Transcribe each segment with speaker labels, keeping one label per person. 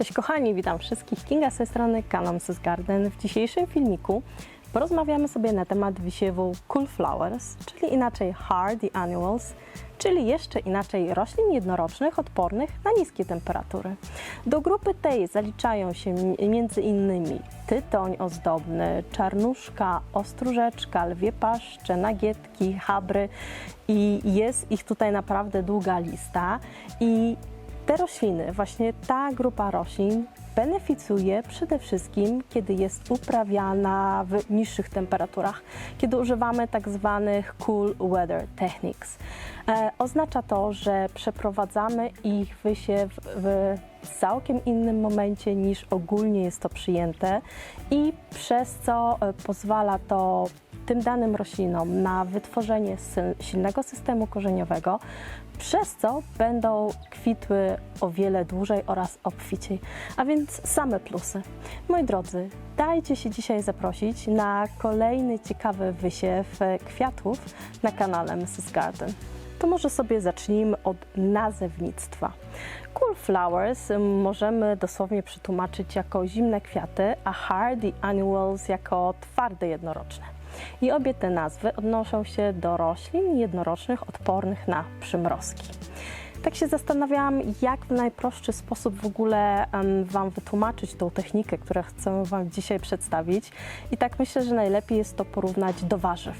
Speaker 1: Cześć kochani, witam wszystkich. Kinga z tej strony, kanał Mrs. Garden. W dzisiejszym filmiku porozmawiamy sobie na temat wysiewu Cool Flowers, czyli inaczej Hardy Annuals, czyli jeszcze inaczej roślin jednorocznych odpornych na niskie temperatury. Do grupy tej zaliczają się m- między innymi tytoń ozdobny, czarnuszka, ostróżeczka, lwie paszcze, nagietki, habry i jest ich tutaj naprawdę długa lista i te rośliny, właśnie ta grupa roślin beneficjuje przede wszystkim, kiedy jest uprawiana w niższych temperaturach, kiedy używamy tak zwanych cool weather techniques. E, oznacza to, że przeprowadzamy ich wysiew w całkiem innym momencie niż ogólnie jest to przyjęte i przez co e, pozwala to tym danym roślinom na wytworzenie silnego systemu korzeniowego, przez co będą kwitły o wiele dłużej oraz obficiej. A więc same plusy. Moi drodzy, dajcie się dzisiaj zaprosić na kolejny ciekawy wysiew kwiatów na kanale Mrs. Garden. To może sobie zacznijmy od nazewnictwa. Cool flowers możemy dosłownie przetłumaczyć jako zimne kwiaty, a hardy annuals jako twarde jednoroczne. I obie te nazwy odnoszą się do roślin jednorocznych odpornych na przymrozki. Tak się zastanawiałam, jak w najprostszy sposób w ogóle Wam wytłumaczyć tą technikę, którą chcę Wam dzisiaj przedstawić. I tak myślę, że najlepiej jest to porównać do warzyw.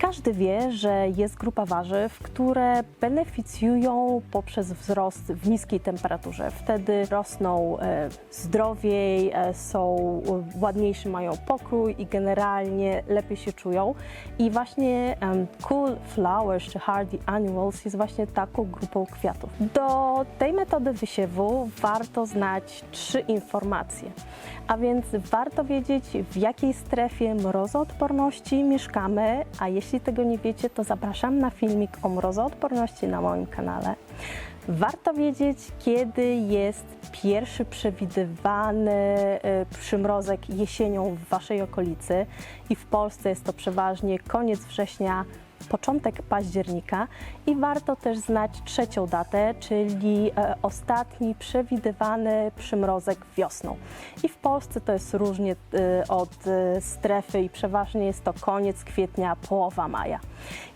Speaker 1: Każdy wie, że jest grupa warzyw, które beneficjują poprzez wzrost w niskiej temperaturze. Wtedy rosną e, zdrowiej, e, są e, ładniejszy, mają pokój i generalnie lepiej się czują. I właśnie Cool Flowers czy Hardy Annuals jest właśnie taką grupą kwiatów. Do tej metody wysiewu warto znać trzy informacje. A więc warto wiedzieć, w jakiej strefie mrozoodporności mieszkamy, a jeśli tego nie wiecie, to zapraszam na filmik o mrozoodporności na moim kanale. Warto wiedzieć, kiedy jest pierwszy przewidywany e, przymrozek jesienią w Waszej okolicy i w Polsce jest to przeważnie koniec września, początek października i warto też znać trzecią datę, czyli e, ostatni przewidywany przymrozek wiosną. I w Polsce to jest różnie e, od e, strefy i przeważnie jest to koniec kwietnia, połowa maja.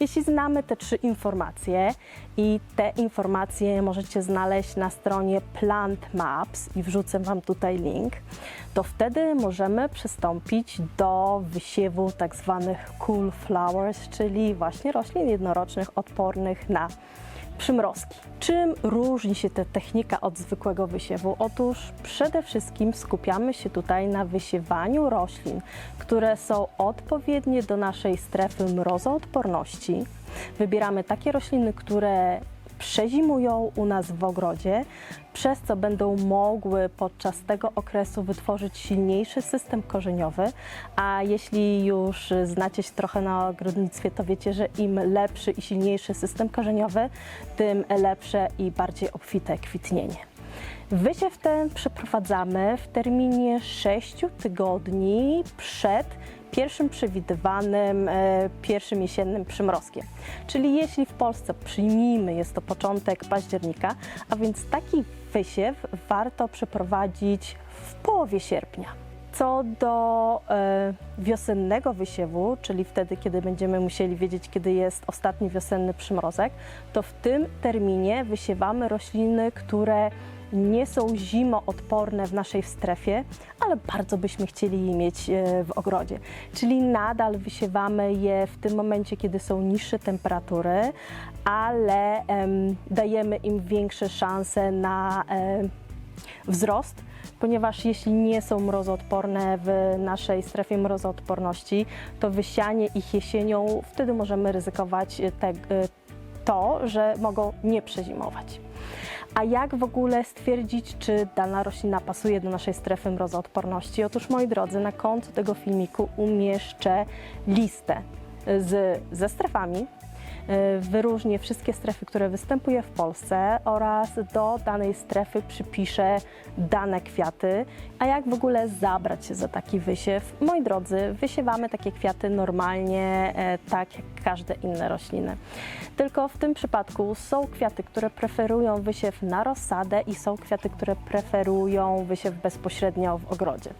Speaker 1: Jeśli znamy te trzy informacje i te informacje możecie znaleźć na stronie Plant Maps i wrzucę Wam tutaj link, to wtedy możemy przystąpić do wysiewu tak zwanych cool flowers, czyli właśnie roślin jednorocznych odpornych na przymrozki. Czym różni się ta technika od zwykłego wysiewu? Otóż przede wszystkim skupiamy się tutaj na wysiewaniu roślin, które są odpowiednie do naszej strefy mrozoodporności. Wybieramy takie rośliny, które przezimują u nas w ogrodzie, przez co będą mogły podczas tego okresu wytworzyć silniejszy system korzeniowy, a jeśli już znacie się trochę na ogrodnictwie, to wiecie, że im lepszy i silniejszy system korzeniowy, tym lepsze i bardziej obfite kwitnienie. Wysiew ten przeprowadzamy w terminie 6 tygodni przed pierwszym przewidywanym e, pierwszym jesiennym przymrozkiem. Czyli jeśli w Polsce przyjmijmy, jest to początek października, a więc taki wysiew warto przeprowadzić w połowie sierpnia. Co do e, wiosennego wysiewu, czyli wtedy, kiedy będziemy musieli wiedzieć, kiedy jest ostatni wiosenny przymrozek, to w tym terminie wysiewamy rośliny, które nie są zimoodporne w naszej strefie, ale bardzo byśmy chcieli je mieć e, w ogrodzie. Czyli nadal wysiewamy je w tym momencie, kiedy są niższe temperatury, ale em, dajemy im większe szanse na em, wzrost, ponieważ jeśli nie są mrozoodporne w naszej strefie mrozoodporności, to wysianie ich jesienią, wtedy możemy ryzykować e, te, e, to, że mogą nie przezimować. A jak w ogóle stwierdzić, czy dana roślina pasuje do naszej strefy mrozoodporności? Otóż, moi drodzy, na końcu tego filmiku umieszczę listę z, ze strefami, wyróżnię wszystkie strefy, które występuje w Polsce oraz do danej strefy przypiszę dane kwiaty. A jak w ogóle zabrać się za taki wysiew? Moi drodzy, wysiewamy takie kwiaty normalnie, e, tak jak każde inne rośliny. Tylko w tym przypadku są kwiaty, które preferują wysiew na rozsadę i są kwiaty, które preferują wysiew bezpośrednio w ogrodzie.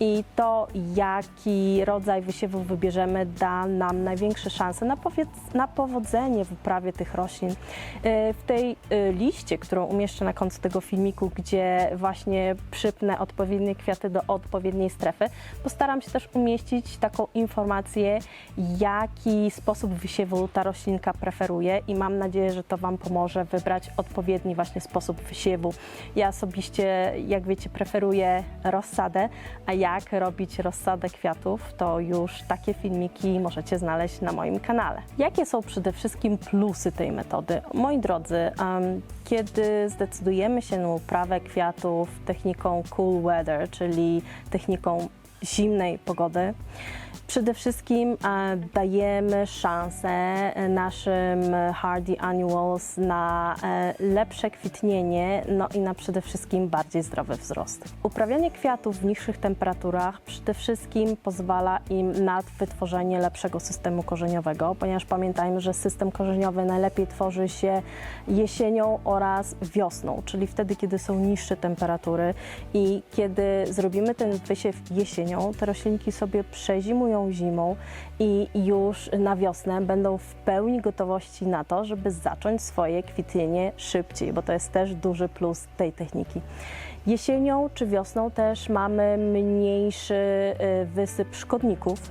Speaker 1: I to, jaki rodzaj wysiewu wybierzemy, da nam największe szanse na, powiedz- na powodzenie w uprawie tych roślin. E, W tej e, liście, którą umieszczę na końcu tego filmiku, gdzie właśnie przypnę odpowiednie kwiaty do odpowiedniej strefy, postaram się też umieścić taką informację, jaki sposób wysiewu ta roślinka preferuje i mam nadzieję, że to Wam pomoże wybrać odpowiedni właśnie sposób wysiewu. Ja osobiście, jak wiecie, preferuję rozsadę, a jak robić rozsadę kwiatów, to już takie filmiki możecie znaleźć na moim kanale. Jakie są przede wszystkim plusy tej metody? Moi drodzy, kiedy zdecydujemy się na uprawę kwiatów techniką cool weather, czyli techniką zimnej pogody, Przede wszystkim e, dajemy szansę e, naszym Hardy Annuals na e, lepsze kwitnienie, no i na przede wszystkim bardziej zdrowy wzrost. Uprawianie kwiatów w niższych temperaturach przede wszystkim pozwala im na wytworzenie lepszego systemu korzeniowego, ponieważ pamiętajmy, że system korzeniowy najlepiej tworzy się jesienią oraz wiosną, czyli wtedy, kiedy są niższe temperatury i kiedy zrobimy ten wysiew jesienią, te roślinki sobie przezimują zimą i już na wiosnę będą w pełni gotowości na to, żeby zacząć swoje kwitnienie szybciej, bo to jest też duży plus tej techniki. Jesienią czy wiosną też mamy mniejszy y, wysyp szkodników,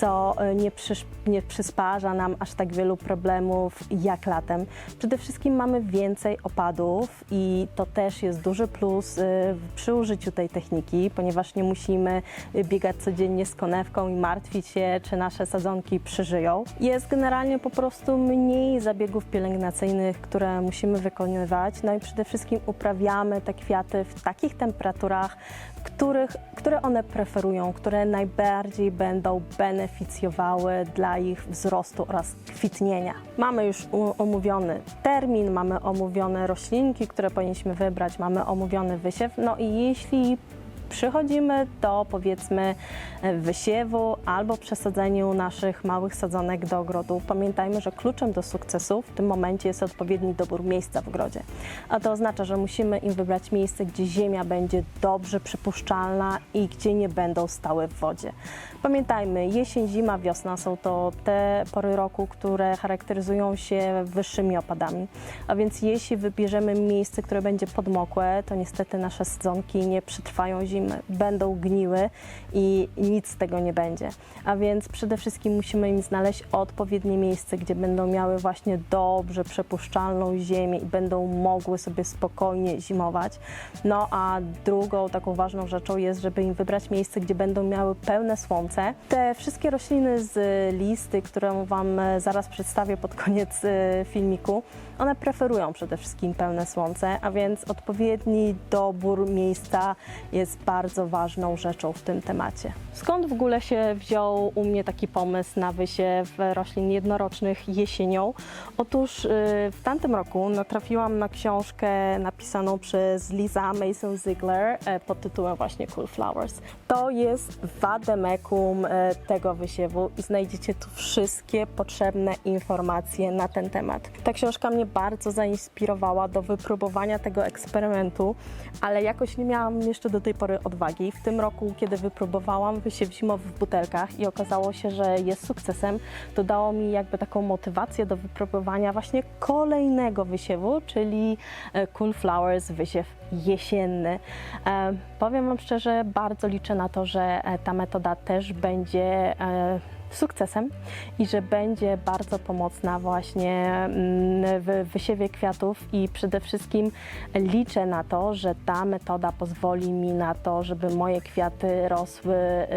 Speaker 1: co y, nie, przysz, nie przysparza nam aż tak wielu problemów jak latem. Przede wszystkim mamy więcej opadów i to też jest duży plus y, przy użyciu tej techniki, ponieważ nie musimy y, biegać codziennie z konewką i martwić się, czy nasze sadzonki przeżyją. Jest generalnie po prostu mniej zabiegów pielęgnacyjnych, które musimy wykonywać, no i przede wszystkim uprawiamy te kwiaty w takich temperaturach, których, które one preferują, które najbardziej będą beneficjowały dla ich wzrostu oraz kwitnienia. Mamy już omówiony termin, mamy omówione roślinki, które powinniśmy wybrać, mamy omówiony wysiew. No i jeśli przychodzimy do powiedzmy wysiewu albo przesadzeniu naszych małych sadzonek do ogrodu. Pamiętajmy, że kluczem do sukcesu w tym momencie jest odpowiedni dobór miejsca w ogrodzie. A to oznacza, że musimy im wybrać miejsce, gdzie ziemia będzie dobrze przypuszczalna i gdzie nie będą stały w wodzie. Pamiętajmy, jesień, zima, wiosna są to te pory roku, które charakteryzują się wyższymi opadami. A więc jeśli wybierzemy miejsce, które będzie podmokłe, to niestety nasze sadzonki nie przetrwają zimy, będą gniły i nic z tego nie będzie. A więc przede wszystkim musimy im znaleźć odpowiednie miejsce, gdzie będą miały właśnie dobrze przepuszczalną ziemię i będą mogły sobie spokojnie zimować. No a drugą taką ważną rzeczą jest, żeby im wybrać miejsce, gdzie będą miały pełne słońce. Te wszystkie rośliny z listy, którą Wam e, zaraz przedstawię pod koniec e, filmiku, one preferują przede wszystkim pełne słońce, a więc odpowiedni dobór miejsca jest bardzo ważną rzeczą w tym temacie. Skąd w ogóle się wziął u mnie taki pomysł na wysiew roślin jednorocznych jesienią? Otóż y, w tamtym roku natrafiłam na książkę napisaną przez Lisa Mason Ziegler e, pod tytułem właśnie Cool Flowers. To jest wademekum e, tego wysiewu i znajdziecie tu wszystkie potrzebne informacje na ten temat. Ta książka mnie bardzo zainspirowała do wypróbowania tego eksperymentu, ale jakoś nie miałam jeszcze do tej pory odwagi. W tym roku, kiedy wypróbowałam wysiew zimowy w butelkach i okazało się, że jest sukcesem, to dało mi jakby taką motywację do wypróbowania właśnie kolejnego wysiewu, czyli e, Cool Flowers wysiew jesienny. E, powiem Wam szczerze, bardzo liczę na to, że e, ta metoda też będzie sukcesem i że będzie bardzo pomocna właśnie mm, w wysiewie kwiatów. I przede wszystkim liczę na to, że ta metoda pozwoli mi na to, żeby moje kwiaty rosły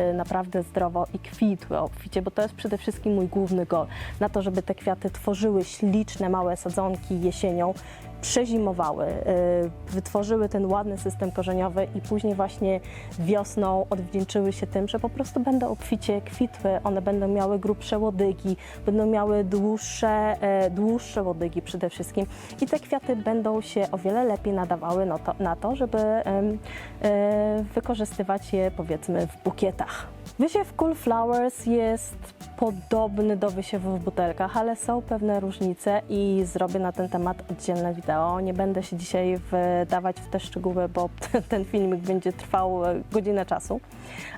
Speaker 1: y, naprawdę zdrowo i kwitły obficie, bo to jest przede wszystkim mój główny goal, na to, żeby te kwiaty tworzyły śliczne małe sadzonki jesienią przezimowały, y, wytworzyły ten ładny system korzeniowy i później właśnie wiosną odwdzięczyły się tym, że po prostu będą obficie kwitły, one będą miały grubsze łodygi, będą miały dłuższe, e, dłuższe łodygi przede wszystkim i te kwiaty będą się o wiele lepiej nadawały na to, na to żeby e, wykorzystywać je powiedzmy w bukietach. Wysiew Cool Flowers jest podobny do wysiewu w butelkach, ale są pewne różnice i zrobię na ten temat oddzielne wideo. Nie będę się dzisiaj wdawać w te szczegóły, bo ten filmik będzie trwał godzinę czasu,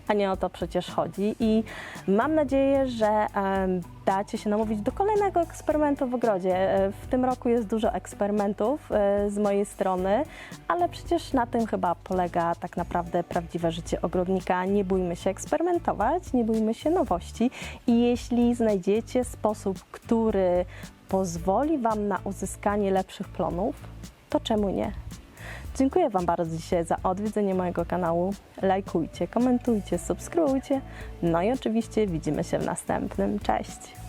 Speaker 1: a nie o to przecież chodzi. I mam nadzieję, że dacie się namówić do kolejnego eksperymentu w ogrodzie. E, W tym roku jest dużo eksperymentów e, z mojej strony, ale przecież na tym chyba polega tak naprawdę prawdziwe życie ogrodnika. Nie bójmy się eksperymentować, nie bójmy się nowości i jeśli znajdziecie sposób, który pozwoli Wam na uzyskanie lepszych plonów, to czemu nie? Dziękuję Wam bardzo dzisiaj za odwiedzenie mojego kanału. Lajkujcie, komentujcie, subskrybujcie. No i oczywiście widzimy się w następnym. Cześć!